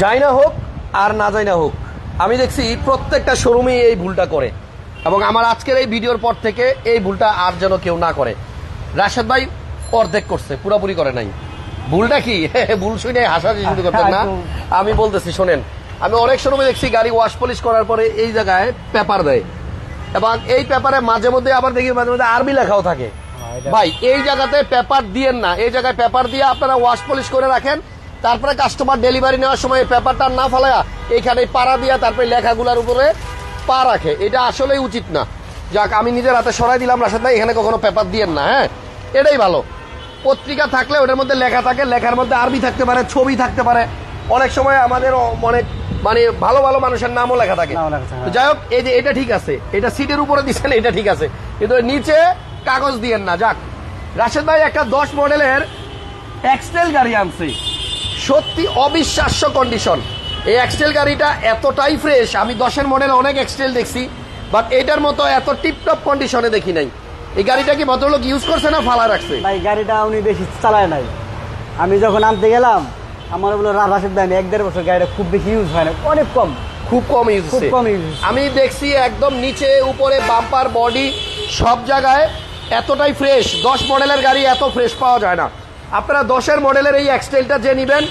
যাই না হোক আর না যাই না হোক আমি দেখছি প্রত্যেকটা শোরুমেই এই ভুলটা করে। এবং আমার আজকের এই ভিডিওর পর থেকে এই ভুলটা আর যেন কেউ না করে। রাশেদ ভাই অর্ধেক করছে পুরোপুরি করে নাই। ভুলটা কি? ভুল শুনে হাসাহাসি শুরু করতেন না? আমি বলতেছি শোনেন আমি অনেক শোরুমে দেখছি গাড়ি ওয়াশ পলিশ করার পরে এই জায়গায় পেপার দেয়। এবং এই পেপারে মাঝে মধ্যে আবার দেখি মাঝে মধ্যে আরবি লেখাও থাকে। ভাই এই জায়গাতে পেপার দিয়েন না। এই জায়গায় পেপার দিয়ে আপনারা ওয়াশ পলিশ করে রাখেন। তারপরে কাস্টমার ডেলিভারি নেওয়ার সময় পেপারটা না ফেলায়া এইখানে পাড়া দিয়া তারপরে লেখাগুলোর উপরে পা রাখে। এটা আসলেই উচিত না। যাক আমি নিজের হাতে সরাই দিলাম রাশেদ ভাই এখানে কখনো পেপার দিয়েন না হ্যাঁ? এটাই ভালো। পত্রিকা থাকলে ওটার মধ্যে লেখা থাকে লেখার মধ্যে আরবি থাকতে পারে ছবি থাকতে পারে। অনেক সময় আমাদের অনেক মানে ভালো ভালো মানুষের নামও লেখা থাকে। তো যাই হোক এই যে এটা ঠিক আছে। এটা সিটের উপরে দিচ্ছেন এটা ঠিক আছে। কিন্তু নিচে কাগজ দিয়েন না যাক। রাশেদ ভাই একটা দশ মডেলের এক্সটেল গাড়ি আনছে। সত্যি অবিশ্বাস্য কন্ডিশন এই এক্সটেল গাড়িটা এতটাই ফ্রেশ আমি দশের মডেল অনেক এক্সটেল দেখছি বাট এটার মতো এত টিপটপ কন্ডিশনে দেখি নাই। এই গাড়িটা কি ভদ্রলোক ইউজ করছে না ফালা রাখছে? ভাই গাড়িটা উনি বেশি চালায় নাই। আমি যখন আনতে গেলাম আমার বলল রা- রাশেদ ভাই এক দেড় বছর গাড়িটা খুব বেশি ইউজ হয় না। অনেক কম। খুব কম ইউজ খুব কম ইউজ আমি দেখছি একদম নিচে উপরে বাম্পার বডি সব জায়গায় এতটাই ফ্রেশ দশ মডেলের গাড়ি এত ফ্রেশ পাওয়া যায় না। আপনারা দশের মডেলের এই এক্সটেলটা যে নিবেন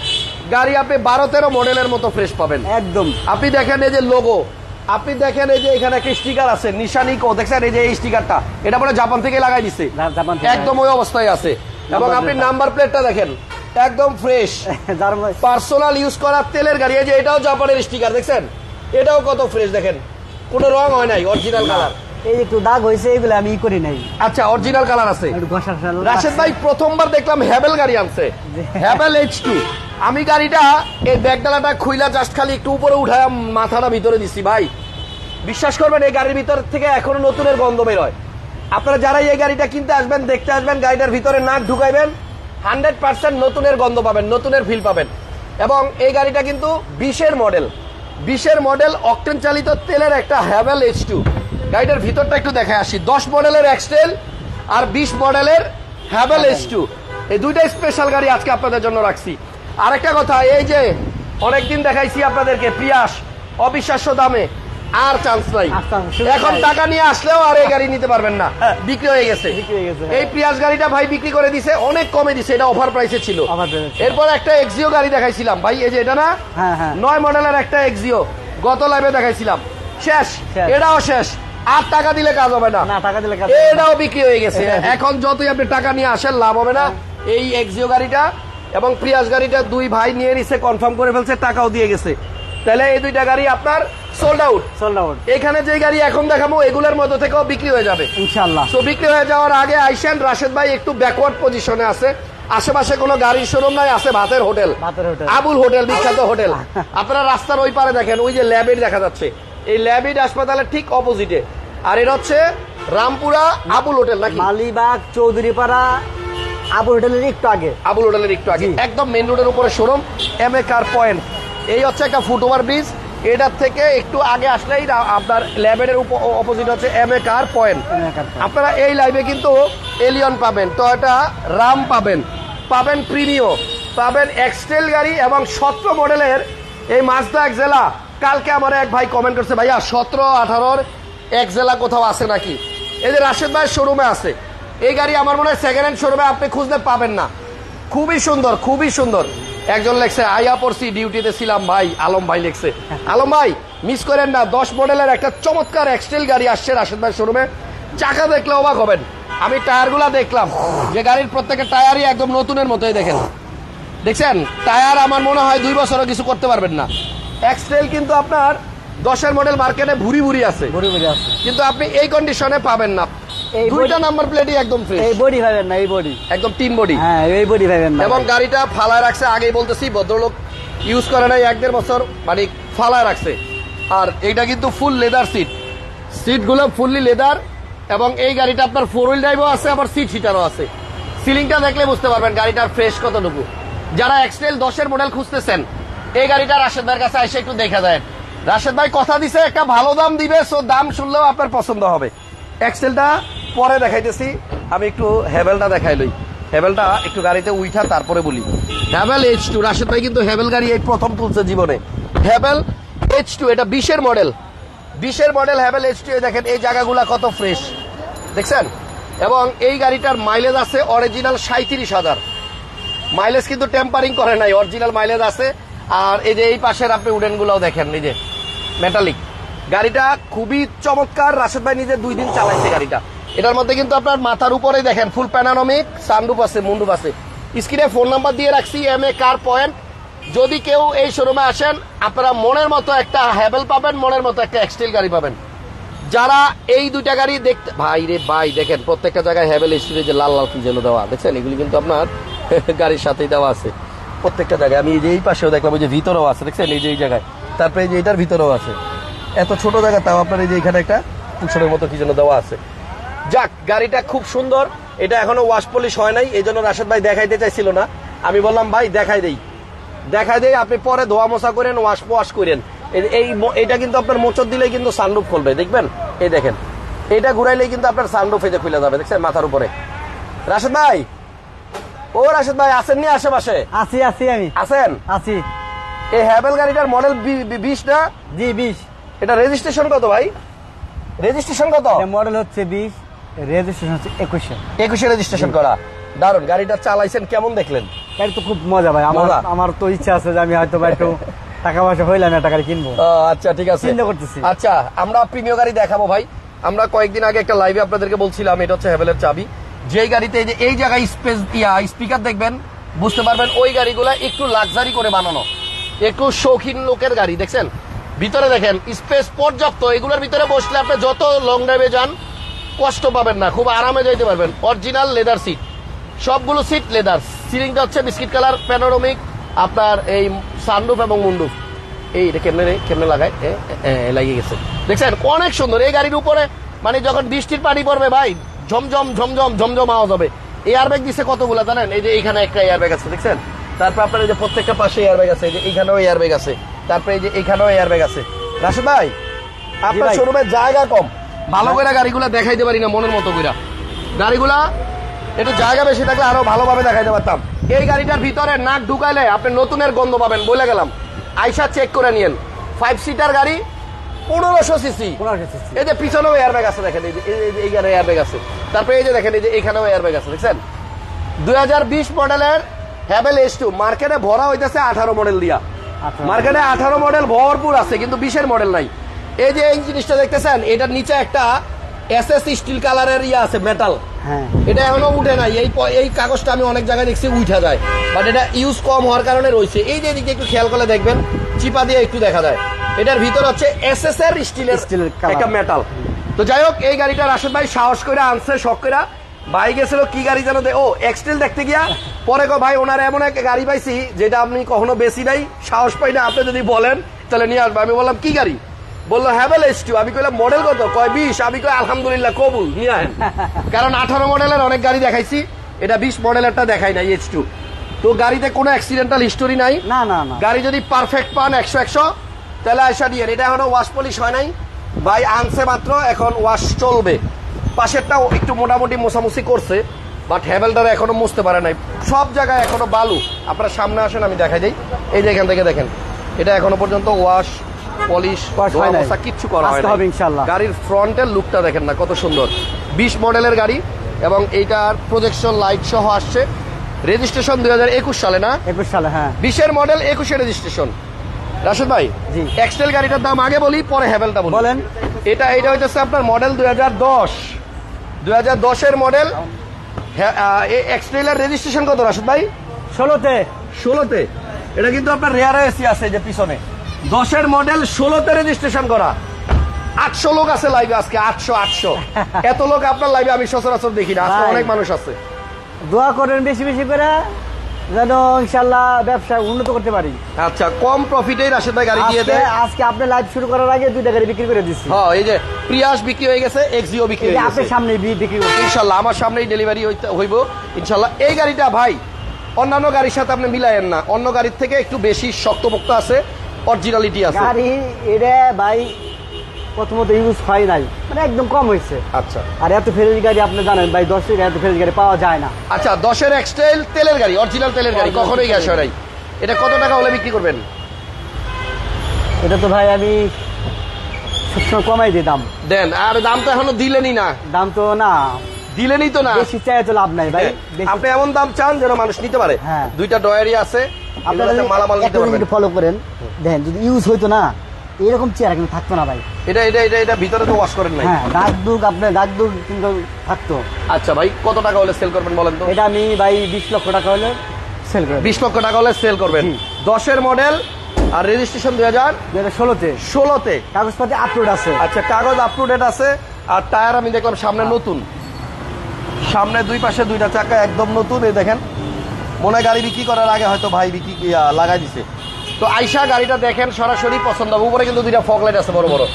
গাড়ি আপনি বারো তেরো মডেলের মতো ফ্রেশ পাবেন। একদম। আপনি দেখেন এই যে লোগো আপনি দেখেন এই যে এখানে একটা স্টিকার আছে নিশানিকো দেখছেন এই যে এই স্টিকারটা এটা পরে জাপান থেকে লাগাই দিছে। একদম ওই অবস্থায় আছে। এবং আপনি নাম্বার প্লেটটা দেখেন একদম ফ্রেশ পার্সোনাল ইউজ করা তেলের গাড়ি এই যে এটাও জাপানের স্টিকার দেখছেন? এটাও কত ফ্রেশ দেখেন। কোনো রং হয় নাই অরিজিনাল কালার এই একটু দাগ হয়েছে এগুলো আমি করি নাই। আচ্ছা অরিজিনাল কালার আছে। রাশেদ ভাই প্রথমবার দেখলাম হ্যাভেল গাড়ি আনছে। হ্যাভেল এইচ টু আমি গাড়িটা এই ব্যাগডালাটা খুইলা জাস্ট খালি একটু উপরে উঠায় মাথাটা ভিতরে দিছি ভাই। বিশ্বাস করবেন এই গাড়ির ভিতর থেকে এখনও নতুনের গন্ধ বেরোয় আপনারা যারা এই গাড়িটা কিনতে আসবেন দেখতে আসবেন গাড়িটার ভিতরে নাক ঢুকাইবেন হান্ড্রেড পার্সেন্ট নতুনের গন্ধ পাবেন নতুনের ফিল পাবেন। এবং এই গাড়িটা কিন্তু বিশের মডেল বিশের মডেল অক্টেন চালিত তেলের একটা হ্যাভেল এইচ টু গাড়িটার ভিতরটা একটু দেখে আসি। দশ মডেলের এক্সটেল আর বিশ মডেলের হ্যাভেল এস টু এই দুইটা স্পেশাল গাড়ি আজকে আপনাদের জন্য রাখছি। আরেকটা কথা এই যে অনেকদিন দেখাইছি আপনাদেরকে প্রিয়াস অবিশ্বাস্য দামে। আর চান্স নাই। এখন টাকা নিয়ে আসলেও আর এই গাড়ি নিতে পারবেন না। বিক্রি হয়ে গেছে। বিক্রি হয়ে গেছে, এই প্রিয়াস গাড়িটা ভাই বিক্রি করে দিছে অনেক কমে দিছে এটা অফার প্রাইসে ছিল। এরপর একটা এক্সিও গাড়ি দেখাইছিলাম। ভাই এই যে এটা না? হ্যাঁ, হ্যাঁ। নয় মডেলের একটা এক্সিও গত লাইভে দেখাইছিলাম। শেষ। এটাও শেষ। আর টাকা দিলে কাজ হবে না। না টাকা দিলে কাজ এটাও বিক্রি হয়ে গেছে। এখন যতই আপনি টাকা নিয়ে আসেন লাভ হবে না। এই এক্সিও গাড়িটা এবং প্রিয়াস গাড়িটা দুই ভাই নিয়ে নিছে কনফার্ম করে ফেলছে টাকাও দিয়ে গেছে। তাহলে এই দুইটা গাড়ি আপনার সোল্ড আউট সোল্ড আউট এখানে যে গাড়ি এখন দেখাবো এগুলোর মধ্যে থেকেও বিক্রি হয়ে যাবে। ইনশাল্লাহ তো বিক্রি হয়ে যাওয়ার আগে আইসেন রাশেদ ভাই একটু ব্যাকওয়ার্ড পজিশনে আছে। আশেপাশে কোনো গাড়ির শোরুম নাই আছে ভাতের হোটেল ভাতের হোটেল। আবুল হোটেল বিখ্যাত হোটেল আপনারা রাস্তার ওই পারে দেখেন ওই যে ল্যাবের দেখা যাচ্ছে। এই ল্যাবেড হাসপাতালের ঠিক অপোজিটে আর এটা হচ্ছে রামপুরা আবুল হোটেল নাকি? মালিবাগ চৌধুরীপাড়া আবুল হোটেলের একটু আগে। আবুল হোটেলের একটু আগে। একদম মেন রোডের উপরে showroom M A car point এই হচ্ছে একটা ফুটওভার ব্রিজ। এটার থেকে একটু আগে আসলেই আপনার ল্যাবেডের অপোজিট হচ্ছে এম এ কার পয়েন্ট। আপনারা এই লাইভে কিন্তু এলিয়ন পাবেন। টয়োটা রাম পাবেন। পাবেন প্রিমিও পাবেন এক্সটেল গাড়ি এবং সতেরো মডেলের এই মাজদা এক্সেলা কালকে আমার এক ভাই কমেন্ট করছে, ভাইয়া, সতেরো, আঠারোর এক জেলা কোথাও আছে নাকি? এই যে রাশেদ ভাইয়ের শোরুমে আছে। এই গাড়ি আমার মনে হয় সেকেন্ড হ্যান্ড শোরুমে আপনি খুঁজলে পাবেন না। খুবই সুন্দর খুবই সুন্দর। একজন লেখছে আইয়া পড়ছি ডিউটিতে ছিলাম ভাই, আলম ভাই লেখছে। আলম ভাই মিস করেন না, দশ মডেলের একটা চমৎকার এক্সটেল গাড়ি আসছে রাশেদ ভাই শোরুমে চাকা দেখলে অবাক হবেন। আমি টায়ারগুলা দেখলাম। যে গাড়ির প্রত্যেকের টায়ারই একদম নতুনের মতোই দেখেন। দেখছেন? টায়ার আমার মনে হয় দুই বছরও কিছু করতে পারবেন না। এক্সটেল কিন্তু আপনার দশের মডেল মার্কেটে ভুরি ভুরি আছে। ঘুরে ঘুরে আছে। কিন্তু আপনি এই কন্ডিশনে পাবেন না। এই দুইটা নাম্বার প্লেটই একদম ফ্রেশ এই বডি পাবেন না এই বডি একদম তিন বডি হ্যাঁ এই বডি পাবেন না। এবং গাড়িটা ফালায় রাখছে আগেই বলতেছি ভদ্রলোক ইউজ করে নাই এক দেড় বছর মানে ফালায় রাখছে। আর এইটা কিন্তু ফুল লেদার সিট সিটগুলো ফুললি লেদার এবং এই গাড়িটা আপনার ফোর হুইল ড্রাইভও আছে আবার সিট হিটারও আছে। সিলিংটা দেখলে বুঝতে পারবেন গাড়িটার ফ্রেশ কতটুকু। যারা এক্সটেল দশের মডেল খুঁজতেছেন এই গাড়িটা রাশেদ ভাইয়ের কাছে এসে একটু দেখা যায় রাশেদ ভাই, কথা দিছে, একটা ভালো দাম দিবে সো দাম শুনলেও আপনার পছন্দ হবে। এক্সেলটা পরে দেখাইতেছি, আমি একটু হেভেলটা দেখাই লই। হেভেলটা একটু গাড়িতে উইঠা, তারপরে বলি। হ্যাভেল এইচ টু রাশেদ ভাই কিন্তু হ্যাভেল গাড়ি এই প্রথম তুলছে জীবনে। হ্যাভেল এইচ টু এটা বিশের মডেল বিশের মডেল হ্যাভেল এইচ টু দেখেন, এই জায়গাগুলা কত ফ্রেশ দেখছেন? এবং এই গাড়িটার মাইলেজ আছে অরিজিনাল সাঁত্রিশ হাজার। মাইলেজ কিন্তু টেম্পারিং করে নাই অরিজিনাল মাইলেজ আছে আর এই যে এই পাশের আপনি উডেন উডেনগুলোও দেখেন নিজে মেটালিক গাড়িটা খুবই চমৎকার। রাশেদ ভাই নিজে দুই দিন চালাইছে গাড়িটা। এটার মধ্যে কিন্তু আপনার মাথার উপরে দেখেন ফুল প্যানানমিক সানরুপ আছে মুন্ডুপ আছে। স্ক্রিনে ফোন নাম্বার দিয়ে রাখছি এম এ কার পয়েন্ট যদি কেউ এই শোরুমে আসেন, আপনারা মনের মতো একটা হ্যাভেল পাবেন, মনের মতো একটা এক্সটেল গাড়ি পাবেন। যারা এই দুইটা গাড়ি দেখতে ভাই রে ভাই, দেখেন, প্রত্যেকটা জায়গায় হ্যাভেল স্ট্রিটে যে লাল লাল কি দেওয়া। দেখছেন? এগুলি কিন্তু আপনার গাড়ির সাথেই দেওয়া আছে। প্রত্যেকটা জায়গায়। আমি এই পাশেও দেখলাম, ওই যে ভিতরেও আছে, দেখছেন? এই যে এই জায়গায়। তারপরে এই যে এটার ভিতরেও আছে। এত ছোট জায়গা, তাও আপনার এই যে এখানে একটা পুছনের মতো কি যেন দেওয়া আছে। যাক, গাড়িটা খুব সুন্দর। এটা এখনও ওয়াশ পলিশ হয় নাই, এই জন্য রাশেদ ভাই দেখাইতে চাইছিল না। আমি বললাম, ভাই, দেখাই দেই। দেখাই দেই, আপনি পরে ধোয়া মোছা করেন ওয়াশ ওয়াশ করেন। এই- এটা কিন্তু আপনার মোচর দিলেই কিন্তু সানরুফ খুলবে, দেখবেন? এই দেখেন। এটা ঘুরাইলেই কিন্তু আপনার সানরুফ যে খুলে যাবে, দেখছেন? মাথার উপরে। রাশেদ ভাই! ও রাশেদ ভাই আসেন নি আশেপাশে? আছি আছি আমি। আছেন? আছি। এই হ্যাভেল গাড়িটার মডেল বিশ না? জি বিশ। এটা রেজিস্ট্রেশন কত ভাই? রেজিস্ট্রেশন কত? মডেল হচ্ছে বিশ রেজিস্ট্রেশন হচ্ছে একুশে। একুশে রেজিস্ট্রেশন করা। দারুণ গাড়িটা চালাইছেন কেমন দেখলেন? গাড়ি তো খুব মজা ভাই। আমার আমার তো ইচ্ছা আছে যে আমি হয়তো বা একটু টাকা পয়সা হইলাম একটা গাড়ি কিনবো। আচ্ছা ঠিক আছে। চিন্তা করতেছি। আচ্ছা আমরা প্রিমিয় গাড়ি দেখাবো ভাই। আমরা কয়েকদিন আগে একটা লাইভে আপনাদেরকে বলছিলাম এটা হচ্ছে হ্যাভেলের চাবি। যেই গাড়িতে যে এই জায়গায় স্পেস ইয়া স্পিকার দেখবেন, বুঝতে পারবেন ওই গাড়িগুলা একটু লাক্সারি করে বানানো। একটু শৌখিন লোকের গাড়ি, দেখছেন? ভিতরে দেখেন স্পেস পর্যাপ্ত, এগুলোর ভিতরে বসলে আপনি যত লং ড্রাইভে যান, কষ্ট পাবেন না, খুব আরামে যাইতে পারবেন। অরিজিনাল লেদার সিট সবগুলো সিট লেদার সিলিংটা হচ্ছে বিস্কিট কালার প্যানোরমিক আপনার এই সানরুফ এবং মুন্ডুফ এই এটা কেমনে রে, কেমনে লাগায়? লাগিয়ে গেছে। দেখছেন? অনেক সুন্দর। এই গাড়ির উপরে মানে যখন বৃষ্টির পানি পড়বে, ভাই ঝমঝম ঝমঝম ঝমঝম আওয়াজ হবে। এয়ার ব্যাগ দিচ্ছে কতগুলো জানেন? এই যে এইখানে একটা এয়ার ব্যাগ আছে দেখছেন? তারপর আপনার এই যে প্রত্যেকটা পাশে এয়ার ব্যাগ আছে এই যে এইখানেও এয়ার ব্যাগ আছে তারপরে এই যে এইখানেও এয়ার ব্যাগ আছে। রাশেদ ভাই আপনার। শোরুমে জায়গা কম। ভালো করে গাড়িগুলো দেখাইতে পারি না মনের মতো করে গাড়িগুলা একটু জায়গা বেশি থাকলে আরও ভালোভাবে দেখাইতে পারতাম। এই গাড়িটার ভিতরে নাক ঢুকাইলে আপনি নতুনের গন্ধ পাবেন বলে গেলাম। আইসা চেক করে নিয়েন। ফাইভ সিটার গাড়ি পনেরোশো সিসি। এই যে পিছনেও এয়ার ব্যাগ আছে দেখেন এই যে এই- এই- এইখানে এয়ার ব্যাগ আছে। তারপরে এই যে দেখেন এই যে এইখানেও এয়ার ব্যাগ আছে দেখছেন? দুই হাজার বিশ মডেলের হ্যাভেল এস টু মার্কেটে ভরা হইতেছে আঠারো মডেল দিয়া। মার্কেটে আঠারো মডেল ভরপুর আছে কিন্তু বিশের মডেল নাই। এই যে এই জিনিসটা দেখতেছেন এটার নিচে একটা এস এস স্টিল কালারের ইয়ে আছে মেটাল হ্যাঁ। এটা এখনও উঠে নাই। এই এই কাগজটা আমি অনেক জায়গায় দেখছি উঠা যায়। বাট এটা ইউজ কম হওয়ার কারণে রয়েছে। এই যে এদিকে একটু খেয়াল করে দেখবেন চিপা দিয়ে একটু দেখা যায়। এটার ভিতর হচ্ছে এস এস এর স্টিলের স্টিলের। একটা মেটাল তো যাই হোক এই গাড়িটা রাশেদ ভাই সাহস করে আনছে শখ করে ভাই গেছিল কি গাড়ি দে- ও এক্সটেল দেখতে গিয়া পরে কো ভাই ওনার এমন এক গাড়ি পাইছি যেটা আপনি কখনো বেশি নাই সাহস পাই না আপনি যদি বলেন তাহলে নিয়ে আসব। আমি বললাম কি গাড়ি? বলল হ্যাভেল এস টু আমি কইলাম মডেল কত? কয় বিশ। আমি কই আলহামদুলিল্লাহ কবুল নিয়ে আহেন কারণ আঠারো মডেলের অনেক গাড়ি দেখাইছি এটা বিশ মডেলেরটা দেখাই নাই এইচ টু তো গাড়িতে কোনো অ্যাক্সিডেন্টাল হিস্টোরি নাই। না না গাড়ি যদি পারফেক্ট পান একশো একশো। তাহলে আয়সা দিয়ে এটা এখনও ওয়াশ পলিশ হয় নাই। ভাই আনছে মাত্র এখন ওয়াশ চলবে। পাশেরটাও একটু মোটামুটি মোছামুছি করছে বাট হ্যাভেলটারে এখনও মুছতে পারে নাই। সব জায়গায় এখনও বালু। আপনার সামনে আসেন আমি দেখাই দিই। এই যে এখান থেকে দেখেন এটা এখনও পর্যন্ত ওয়াশ পলিশ Wash কিচ্ছু করা হয়। গাড়ির ফ্রন্টের লুকটা দেখেন না কত সুন্দর। বিশ মডেলের গাড়ি এবং এইটার প্রজেকশন লাইট সহ আসছে। রেজিস্ট্রেশন দুই হাজার একুশ সালে না? একুশ সালে হ্যাঁ। বিশের মডেল একুশে রেজিস্ট্রেশন রাশেদ ভাই জি। এক্সেল গাড়িটার দাম আগে বলি পরে হ্যাভেলটা বলি। বলেন। এটা এটা হচ্ছে আপনার মডেল দুই হাজার দশ। দুই হাজার দশের মডেল এক্সটেলের রেজিস্ট্রেশন কত রাশেদ ভাই? ষোলোতে। ষোলোতে। এটা কিন্তু আপনার রেয়ার এসি আছে যে পিছনে। দশের মডেল ষোলোতে রেজিস্ট্রেশন করা। আটশো লোক আছে লাইভে আজকে আটশো আটশো। এত লোক আপনার লাইভে আমি সচরাচর দেখি না আজকে অনেক মানুষ আছে। দোয়া করেন বেশি বেশি করে। যেন ইনশাল্লাহ ব্যবসা উন্নত করতে পারি। আচ্ছা কম প্রফিটেই রাশেদ ভাই গাড়ি দিয়ে দেয়। আজকে আপনি লাইভ শুরু করার আগে দুইটা গাড়ি বিক্রি করে দিচ্ছি হ্যাঁ এই যে প্রিয়াস বিক্রি হয়ে গেছে এক্সিও বিক্রি হয়ে গেছে। আপনার সামনে বিক্রি করছি ইনশাল্লাহ আমার সামনেই ডেলিভারি হইব। ইনশাল্লাহ এই গাড়িটা ভাই অন্যান্য গাড়ির সাথে আপনি মিলায়েন না। অন্য গাড়ির থেকে একটু বেশি শক্তপোক্ত আছে অরিজিনালিটি আছে। গাড়ি এটা ভাই প্রথমত ইউজ হয় নাই। মানে একদম কম হয়েছে। আচ্ছা। আর এত ফ্রেশ গাড়ি আপনি জানেন ভাই দশ টাকা এত ফ্রেশ গাড়ি পাওয়া যায় না। আচ্ছা দশের এক্সটাইল তেলের গাড়ি অরিজিনাল তেলের গাড়ি কখনোই গ্যাস হয় নাই। এটা কত টাকা হলে বিক্রি করবেন? এটা তো ভাই আমি সবসময় কমাই দিই দাম। দেন আর দাম তো এখনও দিলেনই না। দাম তো না। দিলেনই তো না। বেশি চাই তো লাভ নাই ভাই। আপনি এমন দাম চান যেন মানুষ নিতে পারে। হ্যাঁ। দুইটা ডয়ারি আছে আপনারা মালামাল নিতে পারবেন। ফলো করেন। দেখেন যদি ইউজ হইতো না এরকম চেয়ার কিন্তু থাকতো না ভাই। এটা এটা এটা এটা ভিতরে তো ওয়াশ করেন নাই। হ্যাঁ দাগ দুগ আপনার দাগ দুগ কিন্তু থাকতো। আচ্ছা ভাই কত টাকা হলে সেল করবেন বলেন তো? এটা আমি ভাই বিশ লক্ষ টাকা হলে সেল করে বিশ লক্ষ টাকা হলে সেল করবেন। দশের মডেল আর রেজিস্ট্রেশন দুই হাজার দু হাজার ষোলোতে। ষোলোতে। কাগজপাতি আপলোড আছে। আচ্ছা কাগজ আপ টু ডেট আছে। আর টায়ার আমি দেখলাম সামনে নতুন। সামনে দুই পাশে দুইটা চাকা একদম নতুন এই দেখেন। মনে গাড়ি বিক্রি করার আগে হয়তো ভাই বিক্রি লাগাই দিছে। তো আইসা গাড়িটা দেখেন সরাসরি পছন্দ হবে। উপরে কিন্তু দুইটা ফগলাইট আছে বড় বড়।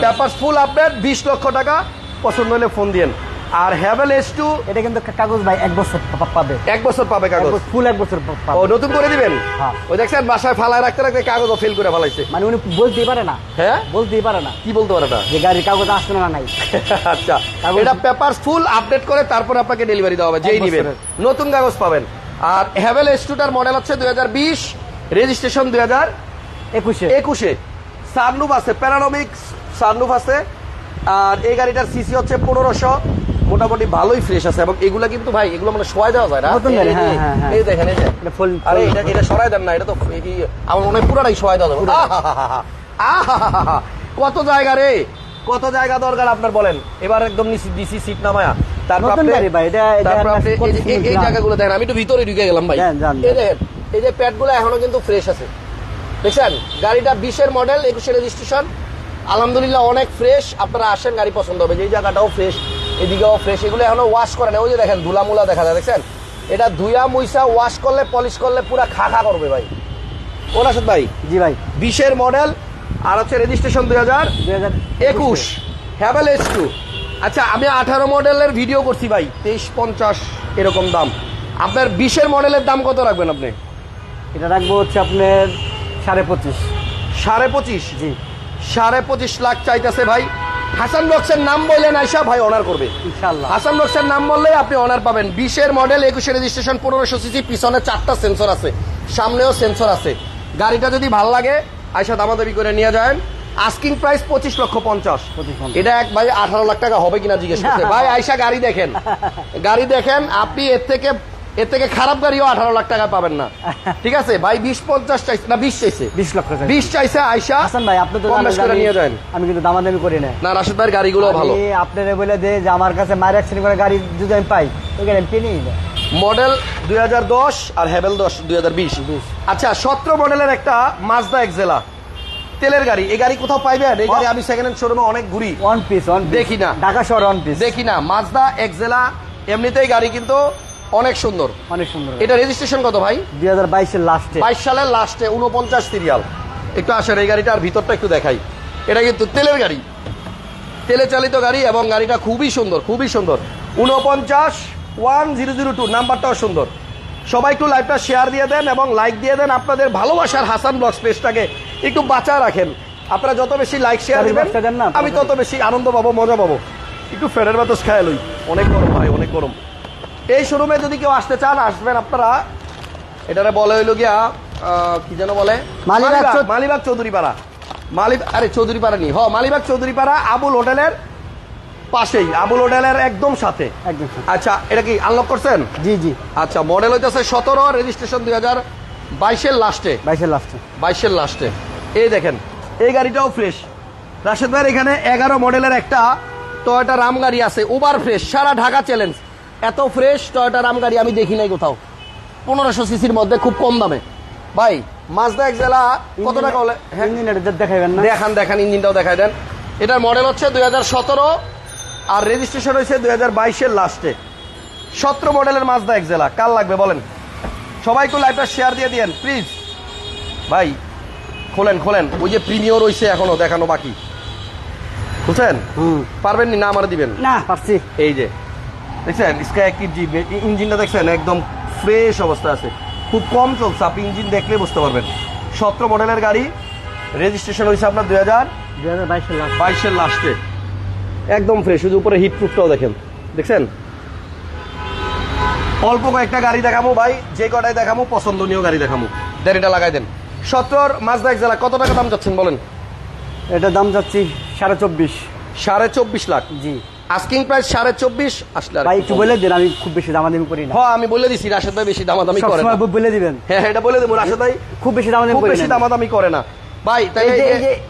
পেপার ফুল আপডেট বিশ লক্ষ টাকা পছন্দ হলে ফোন দিয়েন। আর হ্যাভেল এস টু এটা কিন্তু কাগজ ভাই এক বছর পাবে। এক বছর পাবে কাগজ। ফুল এক বছর ও নতুন করে দিবেন? হ্যাঁ। ওই দেখছেন বাসায় ফালায় রাখতে রাখতে কাগজও ফেল করে ফেলাইছে। মানে উনি বলতেই পারে না। হ্যাঁ? বলতেই পারে না। কি বলতে পারে না? যে গাড়ির কাগজ আসছে না নাই। আচ্ছা। কাগজ- এটা পেপার ফুল আপডেট করে তারপর আপনাকে ডেলিভারি দেওয়া হবে। যেই নিবেন। নতুন কাগজ পাবেন। আর হ্যাভেল স্টুটার মডেল হচ্ছে দুই হাজার বিশ। রেজিস্ট্রেশন দুই হাজার একুশে। একুশে। সানরুফ আছে প্যারানমিক সানরুফ আছে আর এই গাড়িটার সিসি হচ্ছে পনেরোশো। মোটামুটি ভালোই ফ্রেশ আছে এবং এগুলা কিন্তু ভাই এগুলো মানে সবাই দেওয়া যায় না? এই- হ্যাঁ, হ্যাঁ, হ্যাঁ। দেখেন এই আরে এটা এটা সরাই দেন না এটা তো আমার মনে হয় পুরাটাই সবাই দেওয়া যাবে। কত জায়গা রে? কত জায়গা দরকার আপনার বলেন? এবার একদম ডিসি সিট নামায়া। তারপর আপনি- এই জায়গাগুলো দেখেন আমি একটু ভিতরে ঢুকে গেলাম ভাই। এই দেখেন এই যে প্যাডগুলো এখনও কিন্তু ফ্রেশ আছে। দেখছেন? গাড়িটা বিশের মডেল একুশে রেজিস্ট্রেশন আলহামদুলিল্লাহ অনেক ফ্রেশ। আপনারা আসেন গাড়ি পছন্দ হবে। যেই জায়গাটাও ফ্রেশ এদিকেও ফ্রেশ। এগুলো এখনও ওয়াশ করে না ওই যে দেখেন ধুলা মুলা দেখা যায় দেখছেন? এটা ধুয়া মুইসা ওয়াশ করলে পলিশ করলে পুরা খা খা করবে ভাই। ও রাশেদ ভাই? জি ভাই। বিশের মডেল আর হচ্ছে রেজিস্ট্রেশন দুই হাজার একুশ। হ্যাভেল এস টু আচ্ছা আমি আঠারো মডেলের ভিডিও করছি ভাই। তেইশ পঞ্চাশ এরকম দাম। আপনার বিশের মডেলের দাম কত রাখবেন আপনি? এটা রাখব হচ্ছে আপনার সাড়ে পঁচিশ। সাড়ে পঁচিশ? জি। সাড়ে পঁচিশ লাখ চাইতেছে ভাই। হাসান বক্সের নাম বললেন আইসা ভাই অনার করবে। ইনশাল্লাহ হাসান বক্সের নাম বললে আপনি অনার পাবেন। বিশের মডেল একুশে রেজিস্ট্রেশন পনেরোশো সিসি পিছনে চারটা সেন্সর আছে। সামনেও সেন্সর আছে। গাড়িটা যদি ভালো লাগে আইসা দামাদামি করে নিয়ে যায় আস্কিং প্রাইস পঁচিশ লক্ষ পঞ্চাশ। এটা এক ভাই আঠারো লাখ টাকা হবে কিনা জিজ্ঞেস করছে। ভাই আইসা গাড়ি দেখেন। গাড়ি দেখেন আপনি এর থেকে এর থেকে খারাপ গাড়িও আঠারো লাখ টাকা পাবেন না। ঠিক আছে? ভাই বিশ পঞ্চাশ চাইছে না বিশ চাইছে। বিশ লক্ষ বিশ চাইছে আইসা হাসান ভাই আপনি তো করে নিয়ে যান। আমি কিন্তু দামাদামি করি না। না রাশেদ ভাইয়ের গাড়িগুলো ভালো। আপনারা বলে দে যে আমার কাছে মায়ের অ্যাক্সিডেন্ট করে গাড়ি যদি আমি পাই ওই গাড়ি আমি কিনে। মডেল দুই আর হ্যাভেল দশ দুই আচ্ছা সতেরো মডেলের একটা মাজদা এক্সেলা তেলের গাড়ি। এই গাড়ি কোথাও পাইবেন? এই গাড়ি আমি সেকেন্ড হ্যান্ড শোরুমে অনেক ঘুরি। ওয়ান পিস ওয়ান দেখি না। ঢাকা শহর ওয়ান পিস দেখি না। মাজদা এক্সেলা এমনিতেই গাড়ি কিন্তু অনেক সুন্দর। অনেক সুন্দর এটা রেজিস্ট্রেশন কত ভাই? দুই হাজার বাইশের লাস্টে বাইশ সালের লাস্টে উনপঞ্চাশ সিরিয়াল একটু আসেন এই গাড়িটা আর ভিতরটা একটু দেখাই। এটা কিন্তু তেলের গাড়ি। তেলে চালিত গাড়ি এবং গাড়িটা খুবই সুন্দর খুবই সুন্দর। উনপঞ্চাশ ওয়ান জিরো জিরো টু নাম্বারটাও সুন্দর। সবাই একটু লাইভটা শেয়ার দিয়ে দেন এবং লাইক দিয়ে দেন। আপনাদের ভালোবাসার হাসান ব্লগস পেজটাকে একটু বাঁচা রাখেন। আপনারা যত বেশি লাইক শেয়ার দিবেন আমি তত বেশি আনন্দ পাবো মজা পাবো। একটু ফেরের বাতাস লই। অনেক গরম ভাই অনেক গরম। এই শোরুমে যদি কেউ আসতে চান আসবেন আপনারা। এটারে বলে হইল গিয়া কি যেন বলে? মালিবাগ চৌধুরীপাড়া। মালিব আরে চৌধুরীপাড়া নি হ মালিবাগ চৌধুরীপাড়া আবুল হোটেলের পাশেই। আবুল হোটেলের একদম সাথে। একদম আচ্ছা এটা কি আনলক করছেন? জি জি। আচ্ছা মডেল হইতেছে সতেরো রেজিস্ট্রেশন দুই হাজার বাইশের লাস্টে বাইশের লাস্টে বাইশের লাস্টে এই দেখেন এই গাড়িটাও ফ্রেশ রাশেদ ভাইয়ের এখানে এগারো মডেলের একটা টয়োটা রাম গাড়ি আছে ওভার ফ্রেশ সারা ঢাকা চ্যালেঞ্জ এত ফ্রেশ টয়োটা রাম গাড়ি আমি দেখি নাই কোথাও। পনেরোশো সিসির মধ্যে খুব কম দামে। ভাই মাজদা এক জেলা কত টাকা হলে হ্যাঁ? ইঞ্জিনের দেখাবেন না। দেখান দেখান ইঞ্জিনটাও দেখাই দেন। এটার মডেল হচ্ছে দুই হাজার সতেরো আর রেজিস্ট্রেশন হয়েছে দুই হাজার বাইশের লাস্টে সতেরো মডেলের মাজদা এক জেলা কাল লাগবে বলেন? সবাই একটু লাইভটা শেয়ার দিয়ে দিয়েন প্লিজ ভাই খোলেন খোলেন। ওই যে প্রিমিয়র রয়েছে এখনও দেখানো বাকি। বুঝছেন পারবেন না আমার দিবেন। না পারছি। এই যে। দেখছেন? স্কাই অ্যাক্টিভ জি ইঞ্জিনটা দেখছেন? একদম ফ্রেশ অবস্থা আছে। খুব কম চলছে। আপনি ইঞ্জিন দেখলে বুঝতে পারবেন। সতেরো মডেলের গাড়ি। রেজিস্ট্রেশন হয়েছে আপনার দুই হাজার বাইশের লাস্ট একদম ফ্রেশ শুধু উপরে হিট প্রুফটাও দেখেন। দেখছেন? অল্প কয়েকটা গাড়ি দেখাবো ভাই। যে কটাই দেখাবো পছন্দনীয় গাড়ি দেখাবো দেন এটা লাগাই দেন। সত্তর মাছদা এক জেলা কত টাকা দাম যাচ্ছেন বলেন? এটা দাম যাচ্ছি সাড়ে চব্বিশ। সাড়ে চব্বিশ লাখ। জি। আস্কিং প্রাইস সাড়ে চব্বিশ আসলে ভাই একটু বলে দিন আমি খুব বেশি দামাদামি করি না। হ্যাঁ আমি বলে দিছি রাশেদ ভাই বেশি দামাদামি করে না। বলে দিবেন। হ্যাঁ হ্যাঁ, এটা বলে দেবো রাশেদ ভাই। খুব বেশি দামাদামি খুব বেশি দামাদামি করে না। ভাই তাই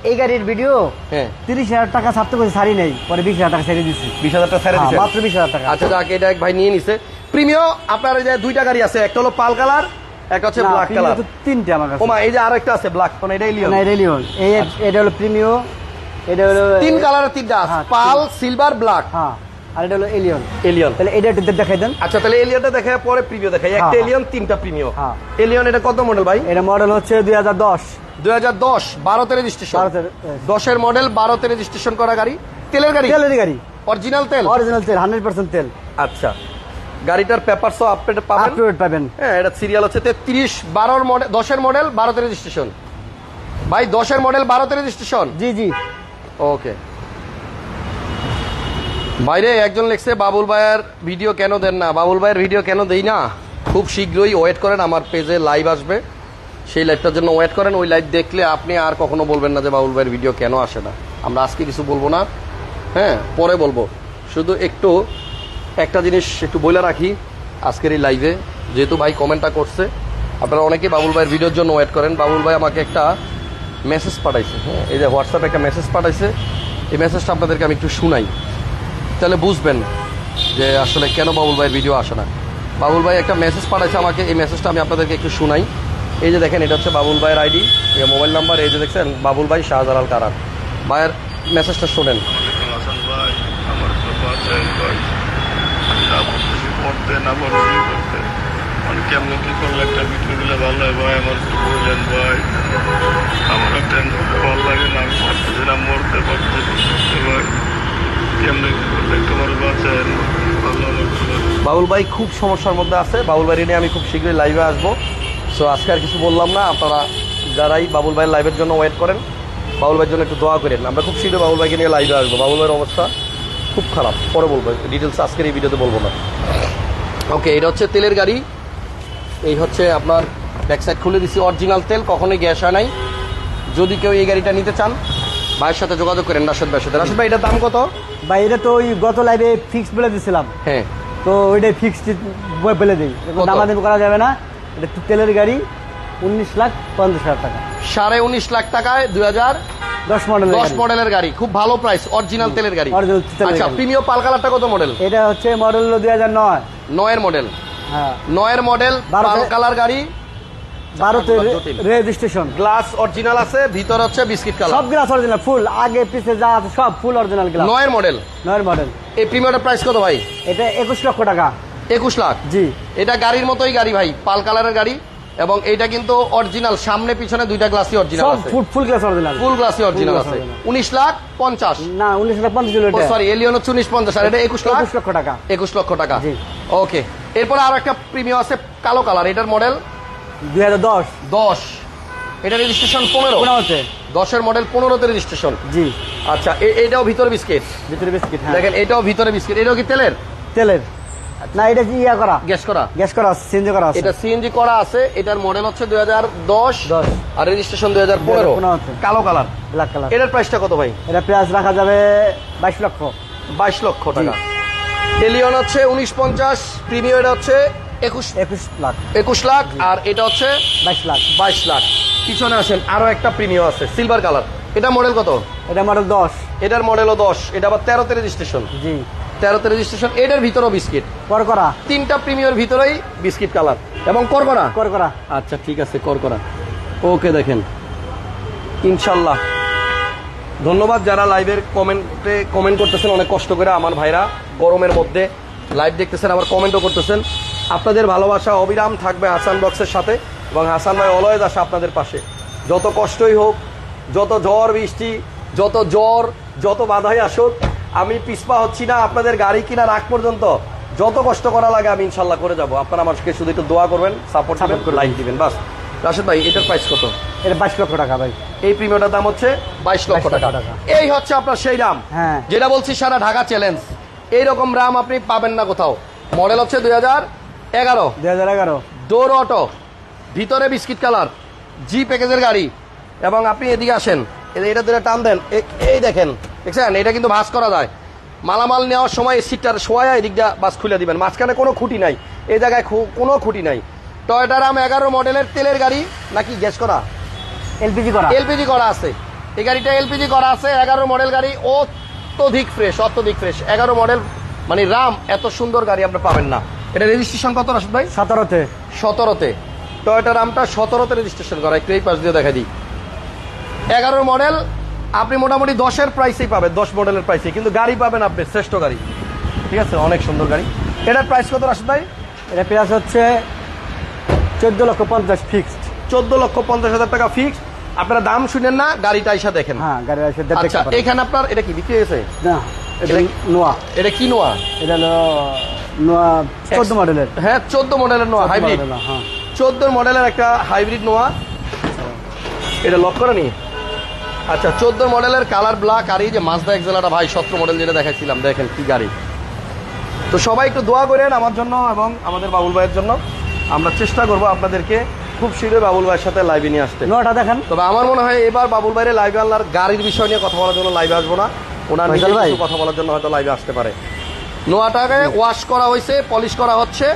এই গাড়ির ভিডিও হ্যাঁ। তিরিশ হাজার টাকা ছাড়তে করে ছাড়ি নেই পরে বিশ হাজার টাকা ছেড়ে দিচ্ছি বিশ হাজার টাকা ছেড়ে হ্যাঁ, মাত্র বিশ হাজার টাকা। আচ্ছা যাক এটা এক ভাই নিয়ে নিছে। প্রিমিয় আপনার যে দুইটা গাড়ি আছে একটা হলো পাল কালার একটা হচ্ছে ব্ল্যাক কালার। তিনটে আমার কাছে। ওমা এই যে আরেকটা আছে ব্ল্যাক কোন এটা লিও না এটা লিওন। এই এটা হলো প্রিমিও এটা হলো তিন কালারের তিনটা হ্যাঁ, পাল সিলভার ব্ল্যাক। হ্যাঁ আর এটা হলো এলিয়ন। এলিয়ন। তাহলে এটা একটু দেখাই দেন। আচ্ছা তাহলে এলিয়নটা দেখে পরে প্রিমিয় দেখাই একটা হ্যাঁ। এলিয়ন তিনটা প্রিমিয় হ্যাঁ। এলিয়ন এটা কত মডেল ভাই? এটা মডেল হচ্ছে দুই হাজার দশ। দুই হাজার দশ বারোতে রেজিস্ট্রেশন দশের মডেল বারোতে রেজিস্ট্রেশন করা গাড়ি। তেলের গাড়ি? তেলের গাড়ি। অরিজিনাল তেল? অরিজিনাল তেল হান্ড্রেড পার্সেন্ট তেল। আচ্ছা। গাড়িটার পেপার সব আপডেট পাবেন? আপডেট পাবেন। হ্যাঁ এটা সিরিয়াল হচ্ছে তেত্রিশ বারোর মডেল দশের মডেল বারোতে রেজিস্ট্রেশন ভাই দশের মডেল বারোতে রেজিস্ট্রেশন জি জি। ওকে বাইরে একজন লিখছে, বাবুল ভাইয়ের ভিডিও কেন দেন না? বাবুল ভাইয়ের ভিডিও কেন দেই না? খুব শীঘ্রই ওয়েট করেন, আমার পেজে লাইভ আসবে। সেই লাইভটার জন্য ওয়েট করেন, ওই লাইভ দেখলে আপনি আর কখনো বলবেন না যে বাবুল ভাইয়ের ভিডিও কেন আসে না। আমরা আজকে কিছু বলব না। হ্যাঁ পরে বলব। শুধু একটু, একটা জিনিস একটু বলে রাখি আজকের এই লাইভে যেহেতু ভাই কমেন্টটা করছে, আপনারা অনেকেই বাবুল ভাইয়ের ভিডিওর জন্য ওয়েট করেন। বাবুল ভাই আমাকে একটা মেসেজ পাঠাইছে হ্যাঁ? এই যে হোয়াটসঅ্যাপে একটা মেসেজ পাঠাইছে, এই মেসেজটা আপনাদেরকে আমি একটু শুনাই। তাহলে বুঝবেন যে আসলে কেন বাবুল ভাইয়ের ভিডিও আসে না। বাবুল ভাই একটা মেসেজ পাঠাইছে আমাকে, এই মেসেজটা আমি আপনাদেরকে একটু শুনাই। এই যে দেখেন, এটা হচ্ছে বাবুল ভাইয়ের আইডি মোবাইল নাম্বার এই যে দেখছেন, বাবুল ভাই শাহজালাল কারার। ভাইয়ের মেসেজটা শোনেন। ভাই, আমার তো বাঁচাই ভাই আমি না করতে মানে কেমন কি করলে একটা ভিডিও দিলে ভালো হয়? ভাই, আমার বললেন, ভাই, আমার একটা ভালো লাগে না, আমি পড়তেছি না মরতে করতে ভাই, কেমন কি করলে একটু লাগছে বাবুল ভাই খুব সমস্যার মধ্যে আছে। বাবুল ভাই নিয়ে আমি খুব শীঘ্রই লাইভে আসব। সো আজকে আর কিছু বললাম না। আপনারা যারাই বাবুল ভাইয়ের লাইভের জন্য ওয়েট করেন, বাবুল ভাইয়ের জন্য একটু দোয়া করেন। আমরা খুব শীঘ্রই বাবুল ভাইকে নিয়ে লাইভে আসব। বাবুল ভাইয়ের অবস্থা খুব খারাপ। পরে বলব। ডিটেলস আজকের এই ভিডিওতে বলব না। ওকে এটা হচ্ছে তেলের গাড়ি। এই হচ্ছে আপনার ব্যাক সাইড খুলে দিছি অরিজিনাল তেল কখনোই গ্যাস হয় নাই। যদি কেউ এই গাড়িটা নিতে চান ভাইয়ের সাথে যোগাযোগ করেন রাশেদ ভাইয়ের সাথে। রাশেদ ভাই এটার দাম কত? ভাই এটা তো ওই গত লাইভে ফিক্স বলে দিছিলাম। হ্যাঁ। তো ওইটাই ফিক্সড বলে দিই? দামাদামি করা যাবে না। এটা তেলের গাড়ি উনিশ লাখ পঞ্চাশ হাজার টাকা। সাড়ে উনিশ লাখ টাকায় দুই হাজার দশ মডেল দশ মডেলের গাড়ি। খুব ভালো প্রাইস অরিজিনাল তেলের গাড়ি। আচ্ছা। প্রিমিয়াম পাল কালারটা কত মডেল এটা হচ্ছে মডেল দুই হাজার নয়। নয়ের মডেল হ্যাঁ। নয়ের মডেল পাল কালার গাড়ি। রেজিস্ট্রেশন গ্লাস অরিজিনাল আছে ভিতর হচ্ছে বিস্কিট কালার সব গ্লাস অরিজিনাল ফুল আগে পিছে যা আছে সব ফুল অরিজিনাল গ্লাস নয়ের মডেল নয়ের মডেল এই প্রিমিয়ামের প্রাইস কত ভাই? এটা একুশ লক্ষ টাকা। একুশ লাখ। জি। এটা গাড়ির মতোই গাড়ি ভাই পাল কালারের গাড়ি। এবং এইটা কিন্তু অরিজিনাল সামনে পিছনে দুইটা গ্লাসই অরিজিনাল আছে। Full full glass original full গ্লাসই original আছে। original। উনিশ লাখ পঞ্চাশ। না উনিশ লাখ পঞ্চাশ ও কিলো সরি এলিয়ন হচ্ছে উনিশ পঞ্চাশ আর এটা একুশ লাখ? একুশ লক্ষ টাকা। একুশ লক্ষ টাকা। ওকে এরপরে আর একটা প্রিমিয়াম আছে কালো কালার এটার মডেল দুই হাজার দশ। দশ। এটা রেজিস্ট্রেশন পনেরো। হচ্ছে দশের মডেল পনেরোতে রেজিস্ট্রেশন জি। আচ্ছা এটাও ভিতরে বিস্কিট ভিতরে বিস্কিট হ্যাঁ। দেখেন এটাও ভিতরে বিস্কিট এটাও কি তেলের? তেলের। না এটা ইয়া করা? গ্যাস করা। গ্যাস করা সিএনজি করা আছে। এটা সিএনজি করা আছে এটার মডেল হচ্ছে দুই হাজার দশ। দশ। আর রেজিস্ট্রেশন দুই হাজার পনেরো। 2015 কালো কালার ব্ল্যাক কালার এটার প্রাইসটা কত ভাই? এটা প্রাইস রাখা যাবে বাইশ লক্ষ। বাইশ লক্ষ টাকা। এলিয়ন হচ্ছে উনিশ পঞ্চাশ প্রিমিয়ার হচ্ছে একুশ। একুশ লাখ। একুশ লাখ আর এটা হচ্ছে বাইশ লাখ। বাইশ লাখ। পিছনে আসেন আরও একটা প্রিমিয়াম আছে সিলভার কালার। এটা মডেল কত? এটা মডেল দশ। এটার মডেলও দশ এটা আবার তেরোতে রেজিস্ট্রেশন জি। তেরোতে রেজিস্ট্রেশন এটার ভিতরেও বিস্কিট কর করা তিনটা প্রিমিয়ার ভিতরেই বিস্কিট কালার এবং করকরা? কর করা আচ্ছা ঠিক আছে করকরা। ওকে দেখেন। ইনশাল্লাহ। ধন্যবাদ যারা লাইভের কমেন্টে কমেন্ট করতেছেন অনেক কষ্ট করে আমার ভাইরা। গরমের মধ্যে লাইভ দেখতেছেন আবার কমেন্টও করতেছেন। আপনাদের ভালোবাসা অবিরাম থাকবে হাসান বক্সের সাথে এবং হাসান ভাই অলয়েজ আসে আপনাদের পাশে। যত কষ্টই হোক যত ঝড় বৃষ্টি যত জ্বর যত বাধাই আসুক আমি পিছপা হচ্ছি না আপনাদের গাড়ি কিনা রাখ পর্যন্ত। যত কষ্ট করা লাগে আমি ইনশাল্লাহ করে যাব। আপনারা আমাকে শুধু একটু দোয়া করবেন সাপোর্ট করবেন করবেন। লাইক দিবেন বাস। রাশেদ ভাই এটার প্রাইস কত? এটা বাইশ লক্ষ টাকা ভাই। এই প্রিমিয়ামটার দাম হচ্ছে বাইশ লক্ষ টাকা। টাকা। এই হচ্ছে আপনার সেই রাম হ্যাঁ। যেটা বলছি সারা ঢাকা চ্যালেঞ্জ এইরকম রাম আপনি পাবেন না কোথাও। মডেল হচ্ছে দুই হাজার এগারো। দুই হাজার এগারো। ডোর অটো ভিতরে বিস্কিট কালার জি প্যাকেজের গাড়ি এবং আপনি এদিকে আসেন। এটা ধরে টান দেন। এই দেখেন। দেখছেন? এটা কিন্তু ভাস করা যায়। মালামাল নেওয়ার সময় সিটটার শোয়া এদিকটা বাস খুলে দিবেন। মাঝখানে কোনো খুঁটি নাই। এই জায়গায় কোনো খুঁটি নাই। টয়টা রাম এগারো মডেলের তেলের গাড়ি নাকি গ্যাস করা? এলপিজি করা। এলপিজি করা আছে। এই গাড়িটা এলপিজি করা আছে এগারো মডেল গাড়ি অত্যধিক ফ্রেশ অত্যধিক ফ্রেশ এগারো মডেল মানে রাম এত সুন্দর গাড়ি আপনি পাবেন না। এটা রেজিস্ট্রেশন কত রাশদ ভাই? সতেরোতে। সতেরোতে। টয়োটা রামটা সতেরোতে রেজিস্ট্রেশন করা। একটু এই পাশ দিয়ে দেখা দিই। এগারো মডেল আপনি মোটামুটি দশের প্রাইসেই পাবেন দশ মডেলের প্রাইসে কিন্তু গাড়ি পাবেন আপনি শ্রেষ্ঠ গাড়ি। ঠিক আছে? অনেক সুন্দর গাড়ি। এটার প্রাইস কত রাশদ ভাই? এটা প্রাইস হচ্ছে চোদ্দ লক্ষ পঞ্চাশ ফিক্সড চোদ্দ লক্ষ পঞ্চাশ হাজার টাকা ফিক্স আপনারা দাম শুনেন না গাড়িটা এসে দেখেন। হ্যাঁ এসে দেখতে আচ্ছা এখানে আপনার এটা কি বিক্রি হয়েছে? না এটা নোয়া। এটা কি নোয়া? এটা হলো নোয়া চোদ্দ মডেলের। হ্যাঁ চোদ্দ মডেলের নোয়া হাইব্রিড। হ্যাঁ। চোদ্দ মডেলের একটা হাইব্রিড নোয়া। এটা লক করে নি আচ্ছা চোদ্দ মডেলের কালার ব্ল্যাক আর এই যে মাজদা এক্সেলাটা ভাই সতেরো মডেল যেটা দেখাইছিলাম দেখেন কি গাড়ি। তো সবাই একটু দোয়া করেন আমার জন্য এবং আমাদের বাবুল ভাইয়ের জন্য। আমরা চেষ্টা করব আপনাদেরকে খুব শীঘ্রই বাবুল ভাইয়ের সাথে লাইভে নিয়ে আসতে। নোয়াটা দেখেন। তবে আমার মনে হয় এবার বাবুল ভাইরে লাইভে আনলার গাড়ির বিষয় নিয়ে কথা বলার জন্য লাইভে আসব না। ওনার। কিছু কথা বলার জন্য হয়তো লাইভে আসতে পারে। নোয়াটাকে ওয়াশ করা হয়েছে পলিশ করা হচ্ছে।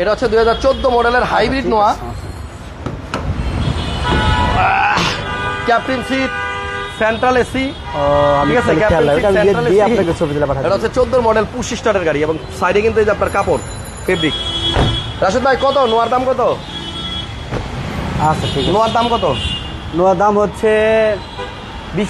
এটা হচ্ছে দুই হাজার চোদ্দ মডেলের hybrid Noah. Captain seat central AC ঠিক আছে। এটা হচ্ছে চোদ্দ মডেল পুশ স্টারের গাড়ি এবং সাইডে কিন্তু এই যে আপনার কাপড় ফেব্রিক রাশেদ ভাই কত? নোয়ার দাম কত? আচ্ছা ঠিক আছে। নোয়ার দাম কত? নোয়ার দাম হচ্ছে বিশ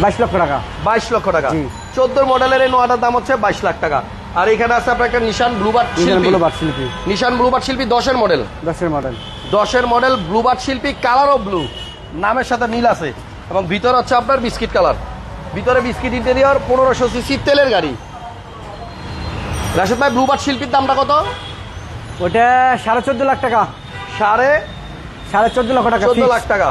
বাইশ লক্ষ টাকা। বাইশ লক্ষ টাকা। জি। চোদ্দ মডেলের এই নোয়াটার দাম হচ্ছে বাইশ লাখ টাকা। আর এখানে আছে আপনার একটা নিশান ব্লুবার্ড শিল্পী। ব্লুবার শিল্পী। নিশান ব্লুবার্ড শিল্পী দশের মডেল। দশের মডেল। দশের মডেল ব্লুবার্ড শিল্পী কালার ও ব্লু। নামের সাথে মিল আছে। এবং ভিতর হচ্ছে আপনার বিস্কিট কালার। ভিতরে বিস্কিট ইন্টেরিয়র পনেরোশো সিসি তেলের গাড়ি। রাশেদ ভাই ব্লুবার্ড শিল্পীর দামটা কত? ওটা সাড়ে চোদ্দ লাখ টাকা। সাড়ে সাড়ে চোদ্দ লক্ষ টাকা চোদ্দ লাখ টাকা।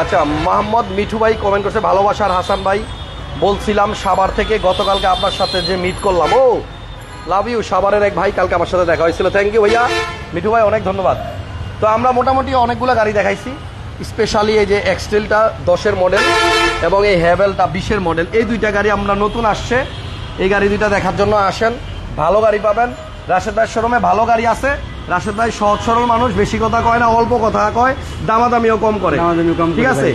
আচ্ছা মোহাম্মদ মিঠু ভাই কমেন্ট করছে ভালোবাসার হাসান ভাই। বলছিলাম সাবার থেকে গতকালকে আপনার সাথে যে মিট করলাম। ও লাভ ইউ সাভারের এক ভাই কালকে আমার সাথে দেখা হয়েছিল। থ্যাংক ইউ ভাইয়া। মিঠু ভাই অনেক ধন্যবাদ। তো আমরা মোটামুটি অনেকগুলো গাড়ি দেখাইছি স্পেশালি এই যে এক্সটেলটা দশের মডেল এবং এই হ্যাভেলটা বিশের মডেল এই দুইটা গাড়ি আমরা নতুন আসছে। এই গাড়ি দুইটা দেখার জন্য আসেন। ভালো গাড়ি পাবেন। রাশেদ ভাই শোরুমে ভালো গাড়ি আছে। রাশেদ ভাই সহজ সরল মানুষ বেশি কথা কয় না অল্প কথা কয় দামাদামিও কম করে। দামাদামি কম করে ঠিক আছে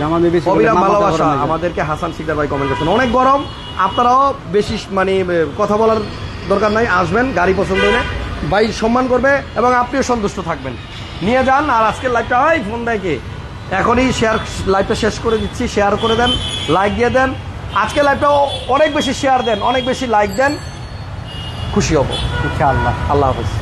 অবিরাম ভালোবাসা। আমাদেরকে হাসান সিকদার ভাই কমেন্ট করছেন। অনেক গরম আপনারাও বেশি মানে কথা বলার দরকার নাই আসবেন গাড়ি পছন্দ হলে। ভাই সম্মান করবে এবং আপনিও সন্তুষ্ট থাকবেন। নিয়ে যান আর আজকের লাইভটা হয় ফোন দেয় কে? এখনই শেয়ার লাইভটা শেষ করে দিচ্ছি শেয়ার করে দেন লাইক দিয়ে দেন। আজকে লাইভটা অনেক বেশি শেয়ার দেন অনেক বেশি লাইক দেন। খুশি হব। ইনশাআল্লাহ। আল্লাহ হাফিজ।